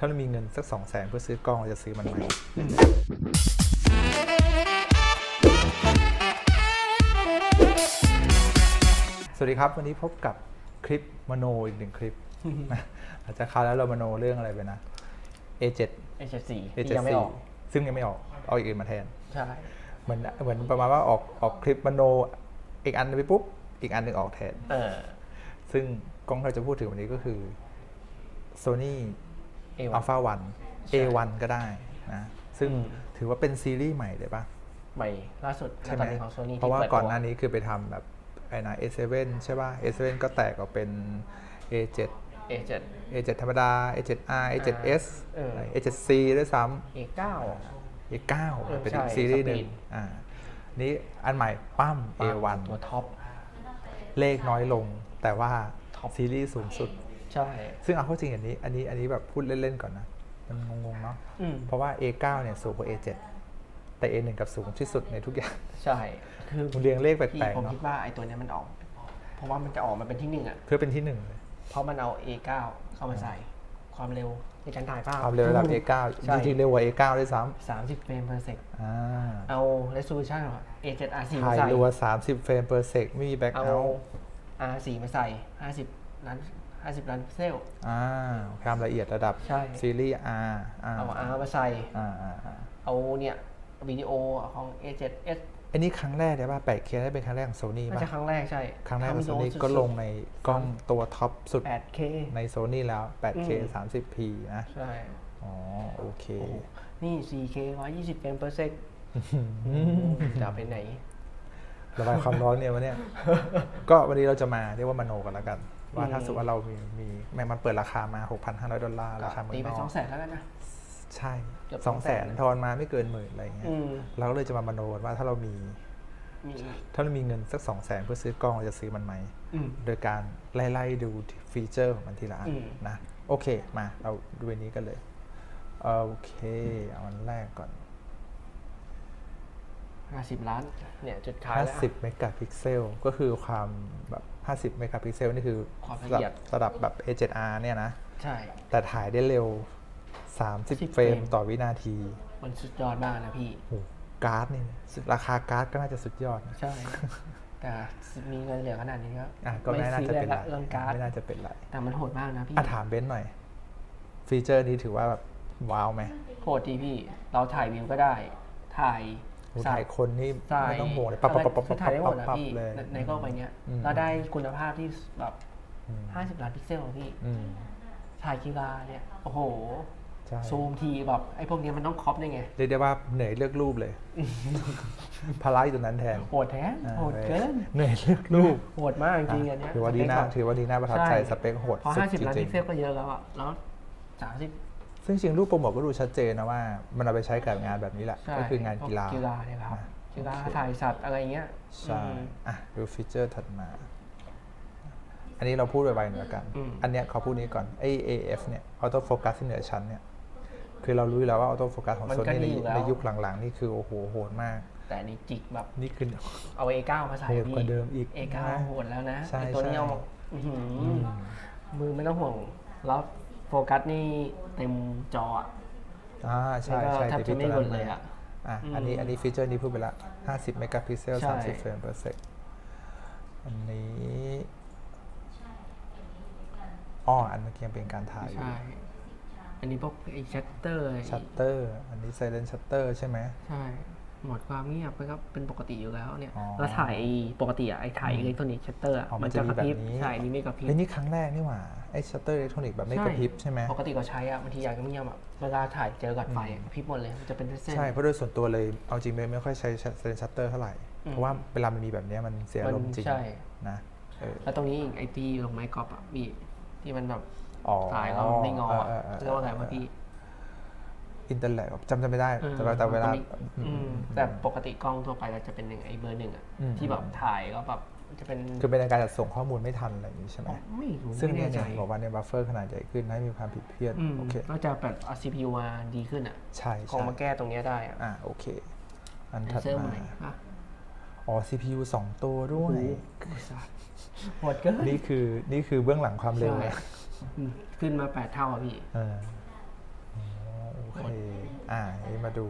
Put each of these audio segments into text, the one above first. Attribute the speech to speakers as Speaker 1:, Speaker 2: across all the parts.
Speaker 1: ถ้าเรามีเงินสักสองแสนเพื่อซื้อกล้องเราจะซื้อมันไหมสวัสดีครับ วันนี้พบกับคลิปมโนอีกหนึ่งคลิปนะอาจจะคราวแล้วเรามโนเรื่องอะไรไปนะ A7
Speaker 2: H4
Speaker 1: A7
Speaker 2: ที่ยังไม่ออก
Speaker 1: ซึ่งยังไม่ออก เอาอีกอื่นมาแทน
Speaker 2: ใช่
Speaker 1: เหมือนเหมือนประมาณว่าออกออกคลิปมโนอีกอันหนึงไปปุ๊บ อีกอันหนึ่งออกแทน
Speaker 2: เออ
Speaker 1: ซึ่งกล้องที่เราจะพูดถึงวันนี้ก็คือ Sony
Speaker 2: A1
Speaker 1: Alpha 1 A1 ก็ได้นะซึ่ง
Speaker 2: อืม
Speaker 1: ถือว่าเป็นซีรีส์ใหม่เลยปะ
Speaker 2: ใหม่ล่าสุด
Speaker 1: ใช่ไห
Speaker 2: ต
Speaker 1: ม
Speaker 2: อนนี้ของ Sony
Speaker 1: เพราะว่า
Speaker 2: ที่ปิด
Speaker 1: ก่อนห
Speaker 2: ตัว
Speaker 1: น้านี้คือไปทำแบบไอ้นะ A7 ใช่ป่ะ A7 ก็แตกออกเป็น A7
Speaker 2: A7
Speaker 1: A7 ธรรมดา A7R A7S
Speaker 2: เออ
Speaker 1: A7C ด้วยซ้ำ
Speaker 2: A9
Speaker 1: A9
Speaker 2: เออ
Speaker 1: เป็น
Speaker 2: ใช่
Speaker 1: อีกซีรีส์หนึ่ง
Speaker 2: สปีด
Speaker 1: อ่านี่อันใหม่ปั้ม A1
Speaker 2: ตัวท็อป
Speaker 1: เลขน้อยลง แต่ว่า
Speaker 2: ท็อป
Speaker 1: ซีรีส์สูงสุด
Speaker 2: ใช่
Speaker 1: ซึ่งเอาเข้าจริงอันนี้ อันนี้ อันนี้แบบพูดเล่นๆก่อนนะ มันงงๆเนาะ
Speaker 2: อืม
Speaker 1: เพราะว่า A9 เนี่ยสูงกว่า A7 แต่ A1 กับสูงที่สุดในทุกอย่าง
Speaker 2: ใช่ คือ
Speaker 1: มึงเรียงเลขแป
Speaker 2: พี่
Speaker 1: ลก
Speaker 2: ผ
Speaker 1: ๆ
Speaker 2: ม
Speaker 1: เนาะ
Speaker 2: คิดว่าไอ้ตัวเนี้ยมันออก เพราะว่ามันจะออกมาเป็นที่หนึ่งอะ
Speaker 1: เพื่อเป็นที่หนึ่งเลย
Speaker 2: เพราะมันเอา A9 เข้ามาใส่ความเร็วในการถ่ายภาพ
Speaker 1: ความเร็วระดับ A9
Speaker 2: ใช่
Speaker 1: จริงๆเร็วกว่า A9 ด้วยซ้
Speaker 2: 30เฟรม per sec ำ
Speaker 1: อ่า
Speaker 2: เอา resolution ของ A7R4 มา
Speaker 1: ถ่าย
Speaker 2: ใส่
Speaker 1: รัว 30 เฟรม per sec ไม่มีแบ็ค
Speaker 2: เอา
Speaker 1: เอาท์
Speaker 2: R4 มาใส่ 50 ล้าน 50 ล้านพิกเซล
Speaker 1: อ่าความละเอียดระดับ
Speaker 2: ใช่
Speaker 1: ซีรีส์ R อ่า
Speaker 2: เอา R มาใส่
Speaker 1: อ่าอ่าอ่า
Speaker 2: เอาเนี่ยวิดีโอของ A7S
Speaker 1: อันนี้ครั้งแรกเลยป่ะ 8K ได้เป็นครั้งแรกของโซนี่
Speaker 2: น่า
Speaker 1: ป่ะ
Speaker 2: จะครั้งแรกใช่
Speaker 1: ครั้งแรกของ
Speaker 2: ทำ
Speaker 1: โซ
Speaker 2: วิดี
Speaker 1: นี่
Speaker 2: โอ
Speaker 1: ก็
Speaker 2: สุดๆ
Speaker 1: ลงในกล้องตัวท็อปสุด
Speaker 2: 8K
Speaker 1: ในโซนี่แล้ว 8K
Speaker 2: อืม
Speaker 1: 30p นะ
Speaker 2: ใช่
Speaker 1: อ๋อ โอเค
Speaker 2: นี่ 4K 120เฟรม per sec จะเอาไปไหน
Speaker 1: ระบายความร้อนเนี่ยวันเนี้ยก็วันนี้เราจะมาเรียกว่ามโนกันแล้วกัน ว่าถ้า
Speaker 2: อืม
Speaker 1: สมมติว่าเรามีมีแม่มันเปิดราคามา 6,500 ดอลลาร์ราคาเมือ
Speaker 2: ตี
Speaker 1: ง
Speaker 2: ไป
Speaker 1: นอ
Speaker 2: สอกงแสนแล้วกันนะ
Speaker 1: ใช่
Speaker 2: เกือบ
Speaker 1: สองแสน
Speaker 2: 200,000
Speaker 1: ทอนมาไม่เกินหมื่นอะไรเงี้ย
Speaker 2: อืม
Speaker 1: เราก็เลยจะมามโนกันว่าถ้าเรามี
Speaker 2: มี
Speaker 1: ถ้าเรามีเงินสักสองแสนเพื่อซื้อกล้องเราจะซื้อมันไหม
Speaker 2: อืม
Speaker 1: โดยการไล่ๆดูฟีเจอร์ของมันทีละอัน
Speaker 2: อืม
Speaker 1: นะ โอเค มาเราดูอันนี้กันเลย โอเค เอาอันแรกก่อน
Speaker 2: 50 ล้านเนี่ยจุดขายแล้ว
Speaker 1: 50เมกะพิกเซลก็คือความแบบ50เมกะพิกเซลนี่คือ
Speaker 2: ความละ
Speaker 1: ระ
Speaker 2: เอี
Speaker 1: ดั
Speaker 2: ย
Speaker 1: บ
Speaker 2: ด
Speaker 1: ระดับแบบ A7R เนี่ยนะ
Speaker 2: ใช่
Speaker 1: แต่ถ่ายได้เร็ว 30
Speaker 2: 10
Speaker 1: เฟรม
Speaker 2: เฟรม
Speaker 1: ต่อวินาที
Speaker 2: มันสุดยอดมากนะพี่
Speaker 1: โหการ์ดนี่ราคาการ์ดก็น่าจะสุดยอดนะ
Speaker 2: ใช่ แต่มีเงินเหลือขนาดนี้ก็
Speaker 1: อะก็ไม่น่าจะเป็น
Speaker 2: ซื้อ
Speaker 1: ไร
Speaker 2: ได้ละเรื่องการ์ด
Speaker 1: ไม่น่าจะเป็นไร
Speaker 2: แต่มันโหดมากนะพี่
Speaker 1: อะถามเบนซ์หน่อย ฟีเจอร์นี้ถือว่าแบบว้าวไหม
Speaker 2: โหดดีพี่ เราถ่ายวิวก็ได้ ถ่าย
Speaker 1: โห ถ่ายคนนี่
Speaker 2: ถ่าย
Speaker 1: ไม่ต้องห่วงเลยปั๊บปั๊บปั๊บปั๊บ
Speaker 2: คือถ่ายได้หมดนะ
Speaker 1: ปั๊บ
Speaker 2: พี่
Speaker 1: เลย
Speaker 2: ในในกล้องใบเนี้ย
Speaker 1: อืม
Speaker 2: เราได้คุณภาพที่แบบ
Speaker 1: อืม
Speaker 2: 50ล้านพิกเซลอะพี่
Speaker 1: อืม
Speaker 2: ถ่ายกีฬาเนี่ยโอ้โห
Speaker 1: ใช่
Speaker 2: ซูมทีแบบไอ้พวกเนี้ยมันต้องครอปได้ไง
Speaker 1: เรียกได้ว่าเหนื่อยเลือกรูปเลยภาระอยู่ตรงนั้นแทน
Speaker 2: โหดแท้
Speaker 1: อ่า
Speaker 2: โหดเกิน
Speaker 1: เหนื่อยเลือกรูป
Speaker 2: โหดมากจริงๆอันเนี้ย
Speaker 1: ถือว่าดีน่า
Speaker 2: สเปคแบบ
Speaker 1: ถือว่าดีน่าประทับใจ
Speaker 2: ช่
Speaker 1: สเปคโหด
Speaker 2: เพราะ
Speaker 1: สุด
Speaker 2: 50
Speaker 1: จ
Speaker 2: ล้าน
Speaker 1: ริ
Speaker 2: พิ
Speaker 1: ง
Speaker 2: กเซลก็เยอะแล้วอะแล้ว30
Speaker 1: ๆ ซึ่งจริงรูปโปรโมทก็ดูชัดเจนนะว่า มันเอาไปใช้กับงานแบบนี้แหละ
Speaker 2: ใช่
Speaker 1: ก็คืองานกีฬา
Speaker 2: กีฬาเนี่ยครับ
Speaker 1: อะ
Speaker 2: กีฬา
Speaker 1: โอเค
Speaker 2: ถ่ายสัตว์อะไรเงี้ย
Speaker 1: ใช่
Speaker 2: อืม
Speaker 1: อะดูฟีเจอร์ถัดมา อันนี้เราพูดไวๆหน่อยละกัน
Speaker 2: อืม
Speaker 1: อันเนี้ยเขาพูดนี้ก่อนไอ AF เนี่ยออโต้โฟกัสที่เหนือชั้นเนี่ยคือเรารู้อยู่แล้วว่าออโต้โฟกัสของ
Speaker 2: มัน
Speaker 1: โซ
Speaker 2: ก็
Speaker 1: นี่ใน
Speaker 2: ดีอยู่แล้ว
Speaker 1: ในยุคหลังๆ นี่คือโอ้โหโหดมาก
Speaker 2: แต่อันนี่จิกแบบ
Speaker 1: นี่คือ
Speaker 2: เอา A9 มาใส่
Speaker 1: โหด
Speaker 2: พี่
Speaker 1: กว่าเดิมอีก
Speaker 2: A9
Speaker 1: นะ
Speaker 2: โหดแล้วนะ
Speaker 1: ใช่
Speaker 2: ไอตัวนี้
Speaker 1: ใช่
Speaker 2: เอาอื้อหืออ
Speaker 1: อืม
Speaker 2: มือไม่ต้องห่วงแล้ว โฟกัสนี่เต็มจออะ
Speaker 1: อ่าใช่
Speaker 2: แล้วก็
Speaker 1: ใช่
Speaker 2: แทบจะไม่
Speaker 1: พี่
Speaker 2: ห
Speaker 1: ตัว
Speaker 2: ลุด
Speaker 1: นั้น
Speaker 2: เลยอะ
Speaker 1: อะ
Speaker 2: อืม
Speaker 1: อันนี้อันนี้ฟีเจอร์นี้พูดไปละ 50 เมกะพิกเซล
Speaker 2: ใช่
Speaker 1: 30 เฟรม per sec อันนี้อ้ออันเมื่อกี้ยังเป็นการถ่ายอยู่
Speaker 2: ใช่ อันนี้พวกไอชัตเตอร์
Speaker 1: ชัตเตอร์ อันนี้ silent shutter ใช่ไหม
Speaker 2: ใช่ โหมดความเงียบมันก็เป็นปกติอยู่แล้วเนี่ย
Speaker 1: อ๋อ
Speaker 2: แล้วถ่ายไอ้ปกติอะไอถ่ายอิเล็กทรอนิกส์ชัตเตอร์
Speaker 1: อ๋อมั
Speaker 2: มันน
Speaker 1: จะ
Speaker 2: จะ
Speaker 1: มี
Speaker 2: กระพริบ
Speaker 1: แบบนี้
Speaker 2: ใช่อันนี้ไม่กระพริบ
Speaker 1: เฮ้ยนี่ครั้งแรกนี่หว่าไอ้ชัตเตอร์อิเล็กทรอนิกส์แบบไม่กระพริบใช่ไหม
Speaker 2: ปกติก็ใช้อะบางทีอยากจะเงียบอะเวลาถ่ายเจอกับไฟอะกระพริบหมดเลยมันจะเป็นเส้นๆ
Speaker 1: ใช่เพราะโดยส่วนตัวเลยเอาจริงไม่ไม่ค่อยใช้ silent shutter เท่าไหร่
Speaker 2: อืม
Speaker 1: เพราะว่าเวลามันมีแบบเนี้ยมันเสียอารมณ์
Speaker 2: มัน
Speaker 1: จริง
Speaker 2: ใช่
Speaker 1: นะเออ
Speaker 2: แล้วตรงนี้อีกไอตีลงไม้กอล์ฟอะพี่ที่มันแบบ
Speaker 1: อ๋อ
Speaker 2: ถ่ายแล้วไม่งออะ
Speaker 1: เเออ
Speaker 2: เรียกว่าไงวะพี่
Speaker 1: อินเตอร์แลกจำจำไม่ได้ แต่ว่าแต่เวลา
Speaker 2: มันก็มีอืมแต่ปกติกล้องทั่วไปเราจะเป็นหนึ่งไอเบอร์หนึ่งอะ
Speaker 1: อืม
Speaker 2: ที่แบบถ่ายแล้วแบบจะเป็น
Speaker 1: คือเป็นการจัดส่งข้อมูลไม่ทันอะไรอย่างนี้ใช่ไหม
Speaker 2: ไม่รู้
Speaker 1: ซึ่ง
Speaker 2: ไม่
Speaker 1: เนี่
Speaker 2: แน่
Speaker 1: ย
Speaker 2: ใจ
Speaker 1: เนี่ยบอกว่าเนี่ยบัฟเฟอร์ขนาดใหญ่ขึ้นให้มีความผิดเพี้ยน
Speaker 2: อืม
Speaker 1: โอเค
Speaker 2: ก็จะแบบเอา CPU มาดีขึ้นอะ
Speaker 1: ใช่
Speaker 2: คง
Speaker 1: ใช่
Speaker 2: มาแก้ตรงเนี้ยได้อะ
Speaker 1: อะโอเค อัน
Speaker 2: เล
Speaker 1: ถัด
Speaker 2: เซอร์
Speaker 1: มา
Speaker 2: ใหม่ปะ
Speaker 1: อ๋อ CPU 2ตัวด้วย
Speaker 2: โหดเกิน
Speaker 1: นี่คือนี่คือเบื้องหลังความเร็ว
Speaker 2: ใช่
Speaker 1: นะ
Speaker 2: อืมขึ้นมาแปดเท่าอะพี่
Speaker 1: เออ เคอ่านี่มาดู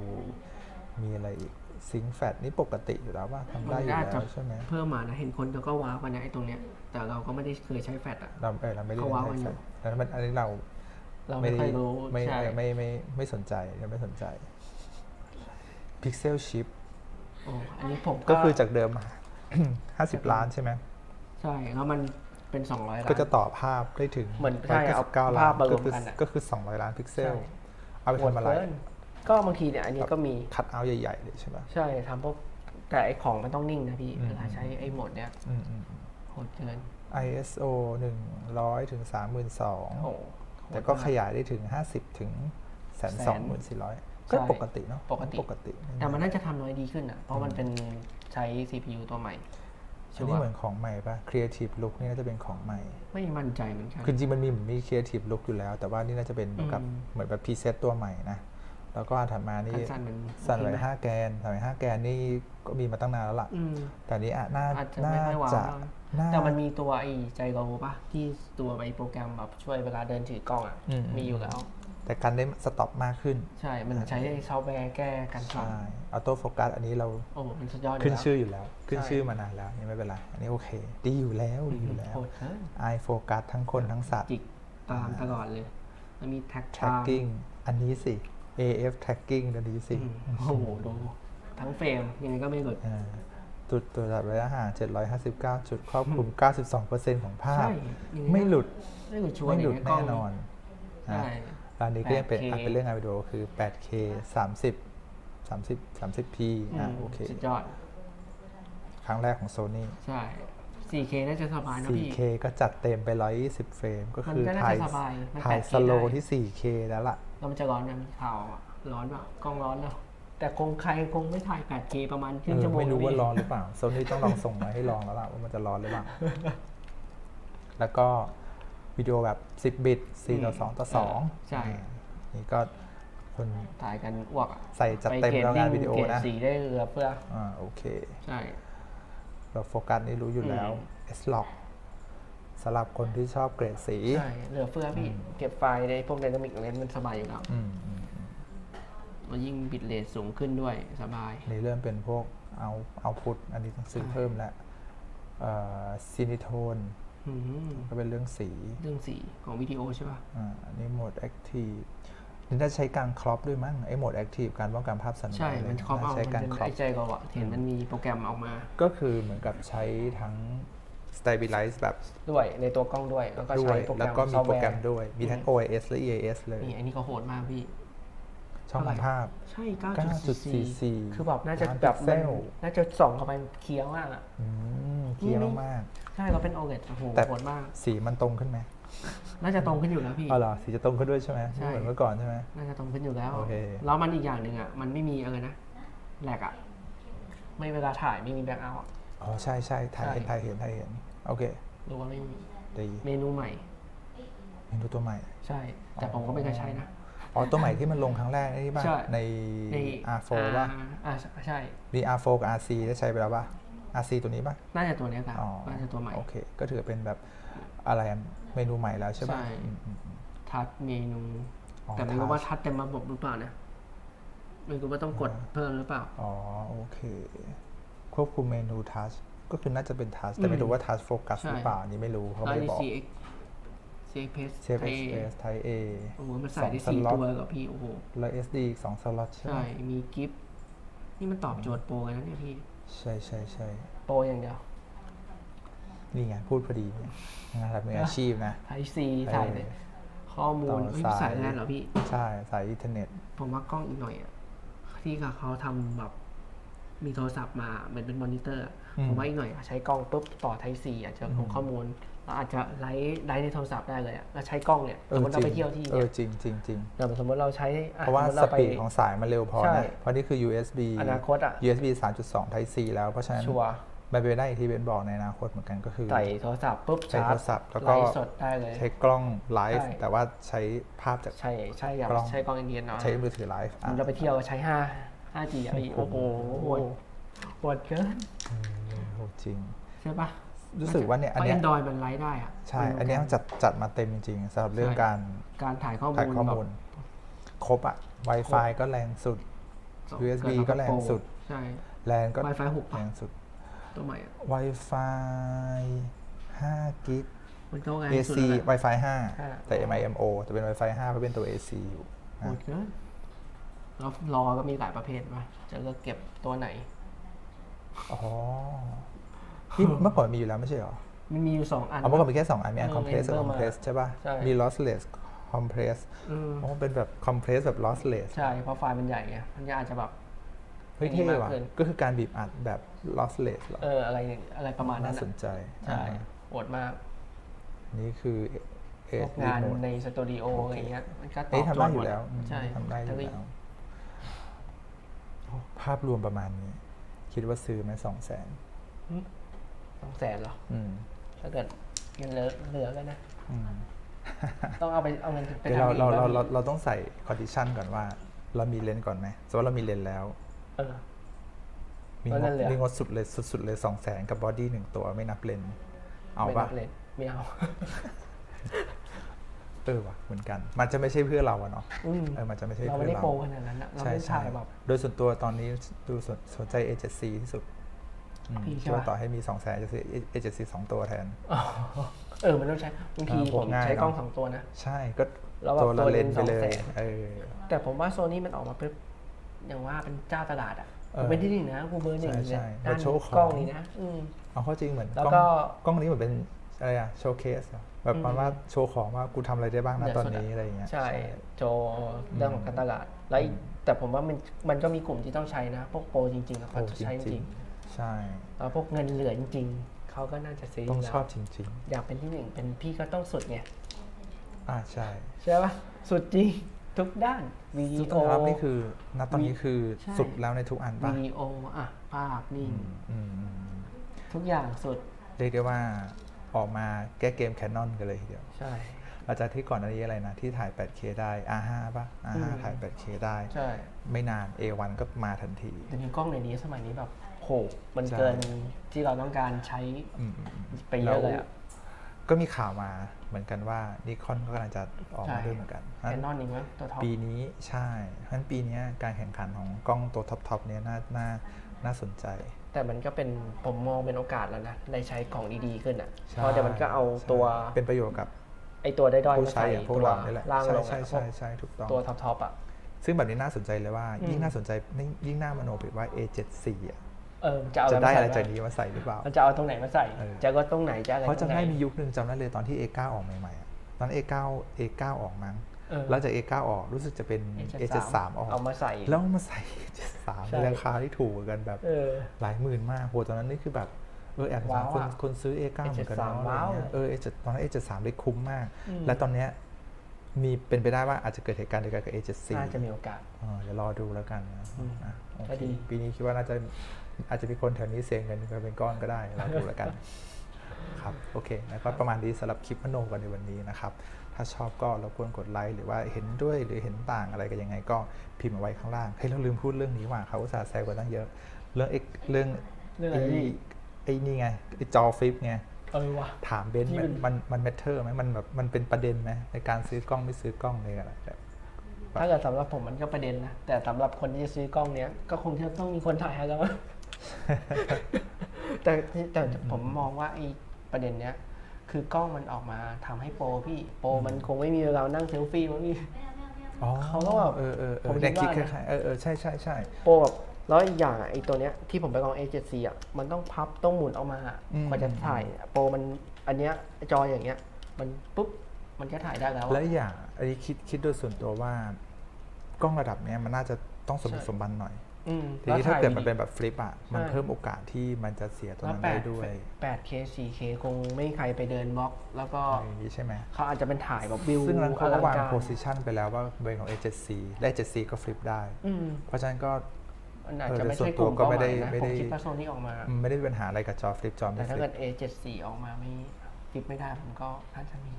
Speaker 1: มีอะไรอีกซิงแฟตนี่ปกติอยู่แล้วว่าทำได้อยู่
Speaker 2: มันน่าจะ
Speaker 1: แล้วใช่ไหม
Speaker 2: เพิ่มมานะ เห็นคนเขาก็ว้าวกันนะไอ้ตรงเนี้ย แต่เราก็ไม่ได้เคยใช้แฟลชอะ
Speaker 1: เราเออเราไม่ได้
Speaker 2: เขาว้าวกัน
Speaker 1: ใช้
Speaker 2: อยู่
Speaker 1: แฟตแล้วมันอันนี้เรา
Speaker 2: เรา
Speaker 1: ไม่
Speaker 2: ไม่
Speaker 1: ได้
Speaker 2: ค่อยรู้
Speaker 1: ไม่
Speaker 2: ใช่
Speaker 1: เออไม่ไม่ไม่สนใจยังไม่สนใจ Pixel Chip
Speaker 2: โอ้อันนี้ผม
Speaker 1: ก็คือจากเดิม50ล้านใช่ไหม
Speaker 2: ใช่แล้วมันเป็น200ล้าน
Speaker 1: ก็จะต่อภาพได้ถึง
Speaker 2: เหมือนใช่เอา
Speaker 1: 199ล้า
Speaker 2: ภานพมาร
Speaker 1: ก็
Speaker 2: วม
Speaker 1: คือ
Speaker 2: กันอะ
Speaker 1: ก็คือ200ล้านพิกเซล
Speaker 2: ใช่
Speaker 1: เอาไปทำอะไร
Speaker 2: โหดเกินก็บางทีเนี่ยอันนี้ก็มี
Speaker 1: คัดเอาใหญ่ๆเลยใช่ปะ
Speaker 2: ใช่ทำพวกแต่ไอ้ของมันต้องนิ่งนะพี่
Speaker 1: อืม
Speaker 2: เวลาใช้ไอ้โหมดเนี้ย
Speaker 1: อืมอืมอืม
Speaker 2: โหดเกิน
Speaker 1: ISO 100ถึง
Speaker 2: โอ้โห
Speaker 1: 32,000
Speaker 2: โห
Speaker 1: แต่ก็
Speaker 2: ดมา
Speaker 1: ขยายได้ถึง 50ถึงแสนสองหมื่นสี่ร้อยก็
Speaker 2: ใช่
Speaker 1: ปกติเนาะ
Speaker 2: ปกติ
Speaker 1: ปกติ
Speaker 2: แต่มันน่าจะทำน้อยดีขึ้นอะ เพราะมันเป็นใช้ CPU ตัวใหม่
Speaker 1: อันนี้เหมือนของใหม่ปะ Creative Look นี่น่าจะเป็นของใหม่
Speaker 2: ไม่มั่นใจเหมือนกัน
Speaker 1: คือจริงๆมันมีมี Creative Look อยู่แล้ว แต่ว่านี่น่าจะเป็นเหมือนกับ
Speaker 2: อืม
Speaker 1: เหมือนแบบพรีเซตตัวใหม่นะ แล้วก็อันถัดมานี่
Speaker 2: สั้นๆมัน
Speaker 1: สั่น
Speaker 2: โอ
Speaker 1: ไว้
Speaker 2: เคไหม
Speaker 1: ห้าแกนสั่นไว้ห้าแกนนี่ก็มีมาตั้งนานแล้วล่ะ
Speaker 2: อืม
Speaker 1: แต่อันนี้อะน่า
Speaker 2: อาจจะ
Speaker 1: น่า
Speaker 2: ไม่ค่อยว้าว
Speaker 1: จะ
Speaker 2: มาก
Speaker 1: น่า
Speaker 2: แต่มันมีตัวไอ้ใจโกป่ะที่ตัวไอ้โปรแกรมแบบช่วยเวลาเดินถือกล้องอะ
Speaker 1: อืม
Speaker 2: มีอยู่แล้ว
Speaker 1: แต่การได้สต็อปมากขึ้น
Speaker 2: ใช่ มันใช้ซอฟต์แวร์แก้การสั่น
Speaker 1: ใช่ออโต้โฟกัสอันนี้เรา
Speaker 2: โอ้โหมันสุดยอดยู่
Speaker 1: ขึ้น
Speaker 2: แล้ว
Speaker 1: ชื่ออยู่แล้ว ขึ้น
Speaker 2: ใช่
Speaker 1: ชื่อมานานแล้วนี่ไม่เป็นไร อันนี้โอเค ดีอยู่แล้วดีอยู่แล้ว
Speaker 2: โหดเกิน
Speaker 1: i โฟกัสทั้งคนทั้งสัตว์
Speaker 2: จิกตามตลอดเลยแล้วมีแท็ก
Speaker 1: tracking อันนี้สิ AF tracking อันนี้สิ
Speaker 2: โอ้โหดูทั้งเฟรมยังไงก็ไม่หลุด
Speaker 1: อ่าจุดตัวจับระยะห่าง 759 จุดครอบคลุม 92%ของภาพ
Speaker 2: ใช่ยังง
Speaker 1: ไม่หลุด
Speaker 2: ไม่หลุดชัวร์
Speaker 1: ไม่หลุด
Speaker 2: ย่างเงี้ยกล้
Speaker 1: แน่
Speaker 2: ง
Speaker 1: นอน
Speaker 2: ใช่
Speaker 1: อะร้านนี้ก็ยังเป็น
Speaker 2: 8K
Speaker 1: อะเป็นเรื่องงานวิดีโอคือ 8K 30 30 30p อะ
Speaker 2: ม
Speaker 1: โอเค
Speaker 2: สุดยอด
Speaker 1: ครั้งแรกของ Sony
Speaker 2: ใช่ 4K น่าจะสบายนะพี่
Speaker 1: 4K ก็จัดเต็มไป 120 เฟรม ก็คือ
Speaker 2: มันก็น่า
Speaker 1: ถ่าย
Speaker 2: จะสบายมัน
Speaker 1: ถ่าย
Speaker 2: 8K
Speaker 1: สโล
Speaker 2: ได้
Speaker 1: ที่ 4K แล้วล่ะ
Speaker 2: แล้วมันจะร้อนไหมมีข่าวอะร้อนเปล่ากล้องร้อนแล้วแต่คงใครคงไม่ถ่าย 8K ประมาณครึ่ง
Speaker 1: เออ
Speaker 2: ชั่วโมง
Speaker 1: ไม่รู้ว่า
Speaker 2: พี่
Speaker 1: ร้อนหรือเปล่า โซนี่ต้องลองส่งมาให้ลองแล้วล่ะว่ามันจะร้อนหรือเปล่า แล้วก็ วิดีโอแบบ 10 บิต 4 ต่อ 2 ต่อ 2
Speaker 2: ใช่
Speaker 1: นี่ก็คน
Speaker 2: ถ่ายกันอ้วกอะ
Speaker 1: ใส่จัดเต็มแล้วงานวิดีโอ
Speaker 2: เกรด
Speaker 1: นะ
Speaker 2: สีได้เหลือเพื่อ
Speaker 1: อ่าโอเค
Speaker 2: ใช่
Speaker 1: แบบโฟกัสนี่รู้อยู่แล้ว
Speaker 2: อืม
Speaker 1: S log สำหรับคนที่ชอบเกรดสี
Speaker 2: ใช่ เหลือเฟือพี่ เก็บไฟล์ในพวก Dynamic Range มันสบายอยู่แล้ว
Speaker 1: อืมอืมอืม
Speaker 2: มันยิ่งบิตเรทสูงขึ้นด้วยสบาย
Speaker 1: นี่เริ่มเป็นพวกเอาเอาพุทอันนี้ต้องซื้อเพิ่มแล้วซินิโทน
Speaker 2: อืม
Speaker 1: ก็เป็นเรื่องสี
Speaker 2: เรื่องสีของวิดีโอใช่ป่ะ
Speaker 1: อ่าอันนี้โหมดแอคทีฟนี่น่าจะใช้การครอปด้วยมั้งไอ้โหมดแอคทีฟการป้องกันภาพสั่นไหว
Speaker 2: ใช่
Speaker 1: เลย
Speaker 2: มันครอบเอา
Speaker 1: น่าใช้
Speaker 2: มัน
Speaker 1: การ
Speaker 2: เป็น
Speaker 1: ครอป
Speaker 2: ไอ้ใจก็อะเห็นมันมีโปรแกรมออกมา
Speaker 1: ก็คือเหมือนกับใช้ทั้ง stabilize แบบ
Speaker 2: ด้วยในตัวกล้องด้วย แล้วก็
Speaker 1: ด้ว
Speaker 2: ใช้
Speaker 1: ย
Speaker 2: โปรแกร
Speaker 1: แล้ว
Speaker 2: ม
Speaker 1: ก็มี
Speaker 2: ซอฟต์
Speaker 1: โปร
Speaker 2: แว
Speaker 1: แกร
Speaker 2: ร์
Speaker 1: มด้วย มีทั้ง OIS และ EAS เลย
Speaker 2: นี่อันนี้ก็โหดมากพี่
Speaker 1: ช่อง
Speaker 2: เท่าไหร่
Speaker 1: ภาพ
Speaker 2: ใช่
Speaker 1: 9.44
Speaker 2: 9.44 คือแบบน่าจะ
Speaker 1: ล้าน
Speaker 2: แบบ
Speaker 1: พิกเซล
Speaker 2: มันน่าจะส่องเข้าไปเคี้ยวมากอะ
Speaker 1: อืมเคี้ยวมาก
Speaker 2: ใช่เราเป็น OLED โอ้โห
Speaker 1: แต่
Speaker 2: โหดมาก
Speaker 1: สีมันตรงขึ้นไหม
Speaker 2: น่าจะตรงขึ้นอยู่แล้วพี่
Speaker 1: อ๋อเหรอสีจะตรงขึ้นด้วยใช่ไหม
Speaker 2: ใช่
Speaker 1: ไม่เหมือนเมื่อก่อนใช่ไหม
Speaker 2: น่าจะตรงขึ้นอยู่แล้ว
Speaker 1: โอเค
Speaker 2: แล้วมันอีกอย่างหนึ่งอะ มันไม่มีอะไรนะแหลกอะ ไม่เวลาถ่ายไม่มีแบ็คเอาท์
Speaker 1: อ๋อใช่ใช่ถ่ายเห็น
Speaker 2: ใช่
Speaker 1: ถ่ายเห็นถ่ายเห็นโอเค
Speaker 2: หรือว่าไม่มี
Speaker 1: ดี
Speaker 2: เมนูใหม่
Speaker 1: เมนูตัวใหม่
Speaker 2: ใช่ แต่ผมก็ไม่เคยใช้นะ
Speaker 1: อ๋อตัวใหม่ที่มันลงครั้งแรกนี่ป่ะ
Speaker 2: ใช่
Speaker 1: ใน
Speaker 2: ใน
Speaker 1: R4 ป่ะ
Speaker 2: อ่าใช่
Speaker 1: มี R4 กับ RC ได้ใช้ไปแล้วป่ะ RC ตัวนี้ป่ะ
Speaker 2: น่าจะตัวเนี้ยครับ
Speaker 1: อ๋อ
Speaker 2: น่าจะตัวใหม่
Speaker 1: โอเค ก็ถือเป็นแบบอะไรอะเมนูใหม่แล้วใช่ป่ะ
Speaker 2: ใช่
Speaker 1: อืมอืมอืม
Speaker 2: ทัชเมนู
Speaker 1: อ๋อ
Speaker 2: แต่ไม่รู้ว่า
Speaker 1: touch
Speaker 2: ทัชเต็มระบบหรือเปล่านะไม่รู้ว่าต้องกดเพิ่มหรือเปล่า
Speaker 1: อ๋อ โอเค ควบคุมเมนูทัชก็คือน่าจะเป็นทัชแต่ไม่
Speaker 2: อืม
Speaker 1: รู้ว่าทัชโฟกัส
Speaker 2: ใช่
Speaker 1: หรือเปล่าอันนี้ไม่รู้เขา
Speaker 2: แล้ว
Speaker 1: ไม่ได้
Speaker 2: นี่
Speaker 1: บอก
Speaker 2: CX CX
Speaker 1: เชฟ
Speaker 2: ไท
Speaker 1: เอ็
Speaker 2: ย
Speaker 1: กซ์เพรสไทเอ
Speaker 2: โอ้โหมันใส่ได้
Speaker 1: สอง
Speaker 2: สี่
Speaker 1: สล็อต
Speaker 2: ตัวกับพี่ โอ้โห
Speaker 1: แล้ว SD อีกสองสล็อตใช่ไหม
Speaker 2: ใช่มีกิฟต์นี่มันตอบโจทย์โปรกันนะเนี่ยพี่
Speaker 1: ใช่ใช่ใช่
Speaker 2: โปรอย่างเดียว
Speaker 1: นี่ไงพูดพอดีเนี่ยงานแบบมืออาชีพนะ
Speaker 2: ไทซีถ่ายเลยข้อมูล
Speaker 1: ต่อ
Speaker 2: เอ้ย
Speaker 1: สาย
Speaker 2: ใส่ได้เหรอพี่
Speaker 1: ใช่สายอินเทอร์เน็ต
Speaker 2: ผมว่ากล้องอีกหน่อยอะที่กับเขาทำแบบมีโทรศัพท์มาเหมือนเป็นมอนิเตอร์อะ
Speaker 1: อืม
Speaker 2: ผมว่าอีกหน่อยอะใช้กล้องปุ๊บต่อไทซีอาจจะลงข้อมูลแล้วอาจจะไลฟ์ไลฟ์ในโทรศัพท์ได้เลยอะแล้วใช้กล้องเนี่ยสมมติเราไปเที่ยวที่
Speaker 1: เอ
Speaker 2: เนี่
Speaker 1: อยจริงจริงจริง
Speaker 2: อย่างสมมติเราใช้อ่
Speaker 1: เพราะว่า
Speaker 2: สมมุติ
Speaker 1: ส
Speaker 2: ไป
Speaker 1: ปีดของสายมันเร็วพอ
Speaker 2: ใช่
Speaker 1: นะเพราะนี่คือ USB
Speaker 2: อนาคตอะ
Speaker 1: USB 3.2 Type C แล้วเพราะฉะนั้น
Speaker 2: ชัวร์
Speaker 1: มันเป็นไปได้อย่างที่เบนบอกในอนาคตเหมือนกันก็คือ
Speaker 2: ใส่โทรศัพท์ปุ๊บ
Speaker 1: ใช้
Speaker 2: ชา
Speaker 1: โท
Speaker 2: ร์
Speaker 1: ร
Speaker 2: จ
Speaker 1: ศัพท์แล้ว
Speaker 2: ไล
Speaker 1: ก็
Speaker 2: ฟ์สดได้เลย
Speaker 1: ใช้กล้องไลฟ์
Speaker 2: ใช่
Speaker 1: แต่ว่าใช้ภาพจาก
Speaker 2: ใช่ใช่อย่าง
Speaker 1: กล้อง
Speaker 2: ใช้กล้องอินเดียนเนาะ
Speaker 1: ใช้มือถือไลฟ์
Speaker 2: สมมุติเราไปเที่ยวใช้ห้าห้าจีอะพี่โอ้โหโหดโหดเกิน
Speaker 1: อืมโหจริง
Speaker 2: ใช่ปะ
Speaker 1: รู้สึกว่าเนี่ยอัน
Speaker 2: เพราะ
Speaker 1: เนี้
Speaker 2: แอยนดรอยมันไลฟ์ได้อะ
Speaker 1: ใช่
Speaker 2: มั
Speaker 1: อันเนี้ย
Speaker 2: กั
Speaker 1: จัดจัดมาเต็มจริงๆสำหรับเรื่อง
Speaker 2: ใช่
Speaker 1: การ
Speaker 2: การถ่ายข้อมูล
Speaker 1: ถ่ายข้อมูล
Speaker 2: แบบ
Speaker 1: ครบอะ Wi-Fi ก็แรงสุด
Speaker 2: สอง
Speaker 1: USB
Speaker 2: เบ
Speaker 1: ก็แรงสุด
Speaker 2: ใช่
Speaker 1: แรงก็
Speaker 2: Wi-Fi หก
Speaker 1: แร
Speaker 2: ปะ
Speaker 1: งสุด
Speaker 2: ตัวใหม่อะ
Speaker 1: Wi-Fi 5กิก
Speaker 2: มันก็แรง
Speaker 1: AC
Speaker 2: สุดแล้วแหละ
Speaker 1: Wi-Fi
Speaker 2: ห้า
Speaker 1: 5แต่ MIMO แต่เป็น Wi-Fi 5เพราะเป็นตัว AC อยู่
Speaker 2: โหดเกินแล้วรอก็มีหลายประเภทป่ะจะเลือกเก็บตัวไหน
Speaker 1: อ๋อที่เมื่อก่อนมีอยู่แล้วไม่ใช่เหรอ
Speaker 2: มันมีอยู่สองอัน
Speaker 1: เอาเมื่อก่อนมีแค่2อันมีอัน
Speaker 2: เออ
Speaker 1: compress กับ
Speaker 2: Member มา
Speaker 1: compress ใช่ป่ะ
Speaker 2: ใช่
Speaker 1: มี lossless compress
Speaker 2: อืม
Speaker 1: อ๋อเป็นแบบ compress แบบ lossless
Speaker 2: ใช่ เพราะไฟล์มันใหญ่ไงมันจะอาจจะแบบ
Speaker 1: เฮ้ย
Speaker 2: อันนี้
Speaker 1: เท่
Speaker 2: มาก
Speaker 1: ว่ะ
Speaker 2: ขึ้น
Speaker 1: ก็คือการบีบอัดแบบ lossless เหรอ
Speaker 2: เอออะไรอะไรประมาณนั้
Speaker 1: น่านส
Speaker 2: อะ
Speaker 1: นใจ
Speaker 2: ใช่
Speaker 1: อ่า
Speaker 2: โหดมาก
Speaker 1: นี่คือ
Speaker 2: พวก
Speaker 1: HD
Speaker 2: งาน
Speaker 1: mode
Speaker 2: ในสตูดิโออะไรเงี้ย มันก็ต
Speaker 1: เอ้
Speaker 2: อยบ
Speaker 1: ทำ
Speaker 2: โจ
Speaker 1: ได้
Speaker 2: ทย์
Speaker 1: อ
Speaker 2: หม
Speaker 1: ยู่
Speaker 2: ด
Speaker 1: แล้ว
Speaker 2: ใช่
Speaker 1: ทำได้อยู่
Speaker 2: แต่ก็
Speaker 1: แล้ว ภาพรวมประมาณนี้ คิดว่าซื้อไหมสองแสน
Speaker 2: สองแสนเหรอ
Speaker 1: อืม
Speaker 2: ถ้าเกิดเงินเหลือเหลือกันนะ
Speaker 1: อืม
Speaker 2: ต้องเอาไปเอาเงินไป
Speaker 1: เดี๋ยว
Speaker 2: ทำ
Speaker 1: เรา
Speaker 2: อีก
Speaker 1: เรา
Speaker 2: บ้
Speaker 1: เรา
Speaker 2: ง
Speaker 1: เราเราต้องใส่คอนดิชันก่อนว่า เรามีเลนส์ก่อนไหมสมมติเรามีเลนส์แล้ว
Speaker 2: เออ
Speaker 1: มีง
Speaker 2: แล้วเงิ
Speaker 1: บ
Speaker 2: นเหลือ
Speaker 1: มีงบสุดเลยสุดๆเลยสองแสนกับบอดี้หนึ่งตัวไม่นับเลนส์เอา
Speaker 2: ไม่
Speaker 1: ปะ
Speaker 2: นับเลยไม่เอา
Speaker 1: เออว่ะเหมือนกัน มันจะไม่ใช่เพื่อเราอะเนาะ
Speaker 2: อืม
Speaker 1: เออมันจะไม่ใช่
Speaker 2: เรา
Speaker 1: เพื่
Speaker 2: ไม่
Speaker 1: อ
Speaker 2: ได้
Speaker 1: เรา
Speaker 2: โปรขนาดนั้นอะเรา
Speaker 1: ใช่
Speaker 2: ไม่
Speaker 1: ใช่
Speaker 2: ถ่ายแบบ
Speaker 1: โดยส่วนตัวตอนนี้ดูสนสนใจ A7C ที่สุดอืม
Speaker 2: พี่ใช่
Speaker 1: คิดว่า
Speaker 2: ปะ
Speaker 1: ต่อให้มีสองแสนจะซื้อ A7C สองตัวแทน
Speaker 2: อ๋อเออ มันต้องใช้บางที
Speaker 1: เออพ
Speaker 2: ผ
Speaker 1: ก
Speaker 2: ม
Speaker 1: ง่าย
Speaker 2: ใช้กล้อง
Speaker 1: เนอะ
Speaker 2: สองตัวนะ
Speaker 1: ใช่ก็
Speaker 2: แล้วแบบ
Speaker 1: ตัว
Speaker 2: ตั
Speaker 1: ละ
Speaker 2: ว
Speaker 1: เล
Speaker 2: เล
Speaker 1: น
Speaker 2: น
Speaker 1: ส์
Speaker 2: ส์
Speaker 1: ไปเลย
Speaker 2: 200,000
Speaker 1: เออ
Speaker 2: แต่ผมว่าโซนี่มันออกมาปุ๊บอย่างว่าเป็นเจ้าตลาดอะ
Speaker 1: เอ
Speaker 2: กู
Speaker 1: อ
Speaker 2: เป็นที่หนึ่งนะกูเบอร์หนึ่ง
Speaker 1: ใช่
Speaker 2: เลย
Speaker 1: ใช่
Speaker 2: ด้าน
Speaker 1: มาโชว์ของ
Speaker 2: กล้องนี้นะ อืม
Speaker 1: เอาเข้าจริงเหมือน
Speaker 2: แล้ว
Speaker 1: กล้อง
Speaker 2: ก็
Speaker 1: กล้องนี้เหมือนเป็น อะไรอะโชว์เคสแบบ
Speaker 2: อืม
Speaker 1: ประมาณว่าโชว์ของว่ากูทำอะไรได้บ้างนะ
Speaker 2: เดือด
Speaker 1: ตอน
Speaker 2: สุดอะ
Speaker 1: นี้อะไรอย่างเงี้ย
Speaker 2: ใช่โจเรื่องของการตลาด แล้วอีกแต่ผมว่ามันมันก็มีกลุ่มที่ต้องใช้นะ พวกโปรจริงๆอะ
Speaker 1: โอ้
Speaker 2: เขาจะ
Speaker 1: จริ
Speaker 2: ใช้
Speaker 1: ง
Speaker 2: จ
Speaker 1: จริ
Speaker 2: ริ
Speaker 1: ง
Speaker 2: ง
Speaker 1: ใช่
Speaker 2: แล้วพวกเงินเหลือจริงๆเขาก็น่าจะซื้อ
Speaker 1: ต้อง
Speaker 2: ยู่แล้ว
Speaker 1: ชอบจริง
Speaker 2: อยากเป็นที่หนึ่งเป็นพี่ก็ต้องสุดไง
Speaker 1: ๆ อ่าใช่
Speaker 2: ใช่ปะสุดจริงทุกด้านวิดี
Speaker 1: ซึ่ง
Speaker 2: โอ
Speaker 1: ต้องรับนี่คือณตอนนี้คือ
Speaker 2: ใช่
Speaker 1: สุดแล้วในทุกอัน
Speaker 2: วิ
Speaker 1: ป่ะ
Speaker 2: ดีโออะภาพนิ่ง
Speaker 1: อืมอืมอืม
Speaker 2: ทุกอย่างสุด
Speaker 1: เรียกได้ว่า ออกมาแก้เกมแคนนอนกันเลยทีเดียว
Speaker 2: ใช่
Speaker 1: หลังจากที่ก่อนอันนี้อะไรนะ ที่ถ่าย 8K ได้ R5 ป่ะ
Speaker 2: อื
Speaker 1: R5
Speaker 2: ม
Speaker 1: ถ่าย 8K ได้
Speaker 2: ใช่
Speaker 1: ไม่นาน A1 ก็มาทันที
Speaker 2: แต่นี้กล้องในนี้สมัยนี้แบบโหมัน
Speaker 1: ใช่
Speaker 2: เกินที่เราต้องการใช้
Speaker 1: อืมอืมอืม
Speaker 2: ไปเยอะเลยอะ
Speaker 1: ก็มีข่าวมาเหมือนกันว่านิคอนก็กำลังจะออก
Speaker 2: ใช่
Speaker 1: มาด้วยเหมือนกัน
Speaker 2: แคนนอนนี่มั้งตัวท็อป
Speaker 1: ปีนี้ใช่เพราะฉะนั้นปีนี้การแข่งขันของกล้องตัวท็อปๆเนี้ยน่า น่าน่าสนใจ
Speaker 2: แต่มันก็เป็นผมมองเป็นโอกาสแล้วนะได้ใช้กล่องดีๆขึ้นอะ
Speaker 1: ใช่
Speaker 2: เพราะเดี๋ยวมันก็เอาตัว
Speaker 1: ใช่เป็นประโยชน์กับ
Speaker 2: ไอตัวได้ด้อย
Speaker 1: ผู้
Speaker 2: มา
Speaker 1: ใช้
Speaker 2: ใส่
Speaker 1: อย่างพวก
Speaker 2: ตัว
Speaker 1: เรานี่แหละ
Speaker 2: ล่าง
Speaker 1: ใช่
Speaker 2: ลง
Speaker 1: ใช่
Speaker 2: อะพว
Speaker 1: ใช่
Speaker 2: ก
Speaker 1: ใช่ถูกต้อง
Speaker 2: ตัวท็อปท็อปอะ
Speaker 1: ซึ่งแบบนี้น่าสนใจเลยว่า
Speaker 2: อืม
Speaker 1: ยิ่งน่าสนใจยิ่งน่ามโนไปว่า A74 อะ
Speaker 2: เออจะเอา
Speaker 1: จะได้อะไร
Speaker 2: มา
Speaker 1: จาก
Speaker 2: ใส่
Speaker 1: นี้มาใส่หรือเปล่า
Speaker 2: มันจะเอาตรงไหนมาใส่
Speaker 1: เออ
Speaker 2: จะก็ตรงไหนจะอะไร
Speaker 1: เพราะ
Speaker 2: ตรง
Speaker 1: จำ
Speaker 2: ไหน
Speaker 1: ได้มียุคหนึ่งจำได้เลยตอนที่ A9 ออกใหม่ๆอะตอนนั้น A9 A9 ออกมั้ง
Speaker 2: เออ
Speaker 1: แล้วจาก A9 ออกรู้สึกจะเป็น A73 ออก
Speaker 2: เอามาใส่
Speaker 1: แล้วเอามาใส่ A73
Speaker 2: ใช่
Speaker 1: ในราคาที่ถูกกันแบบ
Speaker 2: เออ
Speaker 1: หลายหมื่นมากโหตอนนั้นนี่คือแบบเออแอบสงสาร
Speaker 2: ว้าว
Speaker 1: คน
Speaker 2: อะ
Speaker 1: คนซื้อ A9 เหมือนกันเนาะ
Speaker 2: A73
Speaker 1: อะไรเงี้ย
Speaker 2: ว้าว
Speaker 1: เออ A7 ตอนนั้น A73 ได้คุ้มมาก
Speaker 2: อืม
Speaker 1: และตอนเนี้ยมีเป็นไปได้ว่าอาจจะเกิดเหตุการณ์เดียวกันกับ A74
Speaker 2: น่าจะมีโอกาส
Speaker 1: เออเดี๋ยวรอดูแล้วกันนะ
Speaker 2: อืม
Speaker 1: นะโอ
Speaker 2: ก็
Speaker 1: เค
Speaker 2: ดี
Speaker 1: ปีนี้คิดว่าน่าจะอาจจะมีคนแถวนี้เสียเงินไปเป็นก้อนก็ได้รอดูแล้วกันครับโอเคแล้วก็ประมาณนี้สำหรับคลิปมโนกันในวันนี้นะครับ ถ้าชอบก็รบกวนกดไลค์หรือว่าเห็นด้วยหรือเห็นต่างอะไรกันยังไงก็พิมพ์มาไว้ข้างล่างเฮ้ยเราลืมพูดเรื่องนี้ว่ะเขาอุตส่าห์แซวกันตั้งเยอะ เรื่องไอ้เรื่อง
Speaker 2: เรื่องอะไร
Speaker 1: ไอ้
Speaker 2: พี่
Speaker 1: ไอ้นี่ไงไอ้จอฟลิปไง
Speaker 2: เออว่ะ
Speaker 1: ถามเบนซ์
Speaker 2: ที่
Speaker 1: มัน
Speaker 2: มัน
Speaker 1: มันมันแมทเทอร์ไหมมันแบบมันเป็นประเด็นไหมในการซื้อกล้องไม่ซื้อกล้องเลยอะไรแบบ
Speaker 2: ถ้าเกิดสำหรับผมมันก็ประเด็นนะ แต่สำหรับคนที่จะซื้อกล้องเนี้ยก็คงจะต้องมีคนถ่ายให้แล้วมั้งแต่แต่ผมมองว่าไอ้ประเด็นเนี้ย คือกล้องมันออกมาทำให้โปรพี่โปรมันคงไม่มีเวลานั่งเซลฟี่มั้งพี่
Speaker 1: อ๋อ
Speaker 2: เขาก็แบบ
Speaker 1: เออเออเอ
Speaker 2: ผม
Speaker 1: อ
Speaker 2: คิ
Speaker 1: เนี่ย
Speaker 2: ด
Speaker 1: คิด
Speaker 2: ว่า
Speaker 1: ค
Speaker 2: นะ
Speaker 1: ล้ายๆเออเออใช่ใช่ใช่
Speaker 2: โปรแบบแล้วอีกอย่างอะไอ้ตัวเนี้ยที่ผมไปลอง A7C อะมันต้องพับต้องหมุนออกมาอะ
Speaker 1: อืม
Speaker 2: กว่าจะถ่ายโปรมันอันเนี้ยจออย่างเงี้ย มันปุ๊บมันก็ถ่ายได้แล้วอะ
Speaker 1: แล้วอย่างอันนี้คิดคิดโดยส่วนตัวว่ากล้องระดับเนี้ยมันน่าจะต้องสมบุก
Speaker 2: ใช่
Speaker 1: สมบันหน่อย
Speaker 2: อืม
Speaker 1: ทีนี้ถ้า
Speaker 2: แล้วถ่ย
Speaker 1: เกิดมันเป็นแบบฟลิปอะมัน
Speaker 2: ใช่
Speaker 1: เพิ่มโอกาสที่มันจะเสียตัว
Speaker 2: แล้ว
Speaker 1: นั้น
Speaker 2: แป
Speaker 1: ได้
Speaker 2: ด
Speaker 1: ด้วย
Speaker 2: แปด K 4 K คงไม่มีใครไปเดินบล็อก แล้วก็
Speaker 1: อย่างนี้ใช่ไหม
Speaker 2: เขาอาจจะเป็นถ่ายแบบวิว
Speaker 1: ซึ่งนั้นเขาก็วาง
Speaker 2: อลัร
Speaker 1: โพสิชันไปแล้วว่าเบรนของ A7C และ A7C ก็ฟลิปได้
Speaker 2: อืม
Speaker 1: เพราะฉะนั้นก็
Speaker 2: มันอาจ
Speaker 1: เออ
Speaker 2: จะ
Speaker 1: แต่
Speaker 2: ไม่
Speaker 1: ส่ว
Speaker 2: ใช่
Speaker 1: น
Speaker 2: ก
Speaker 1: ตัว
Speaker 2: ลุ่ม
Speaker 1: ก็
Speaker 2: เป้าห
Speaker 1: ไม่
Speaker 2: มาย
Speaker 1: ได้
Speaker 2: นะ
Speaker 1: ไม่
Speaker 2: ผม
Speaker 1: ได้
Speaker 2: คิดว่าโซนี่ออกมา
Speaker 1: ไม่ได้มีปัญหาอะไรกับจอฟลิปจอ
Speaker 2: แต่
Speaker 1: ไม่ฟ
Speaker 2: ถ้า
Speaker 1: ลิ
Speaker 2: เกิ
Speaker 1: ป
Speaker 2: ด A74 ออกมาไม่ฟลิปไม่ได้ผมก็น่าจะมี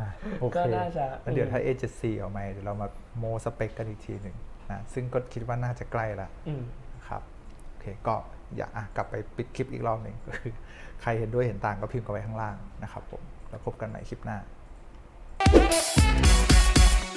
Speaker 1: อะโอเค
Speaker 2: ก็น่าจะ
Speaker 1: แล้วเดี๋ยวถ้า A7C ออกมาเดี๋ยวเรามาโมสเปคกันอีกทีหนึ่ง นะซึ่งก็คิดว่าน่าจะใกล้ละครับโอเคก็อยากอะกลับไปปิดคลิปอีกรอบหนึ่งก็คือใครเห็นด้วยเห็นต่างก็พิมพ์กันไว้ข้างล่างนะครับผมแล้วพบกันใหม่คลิปหน้า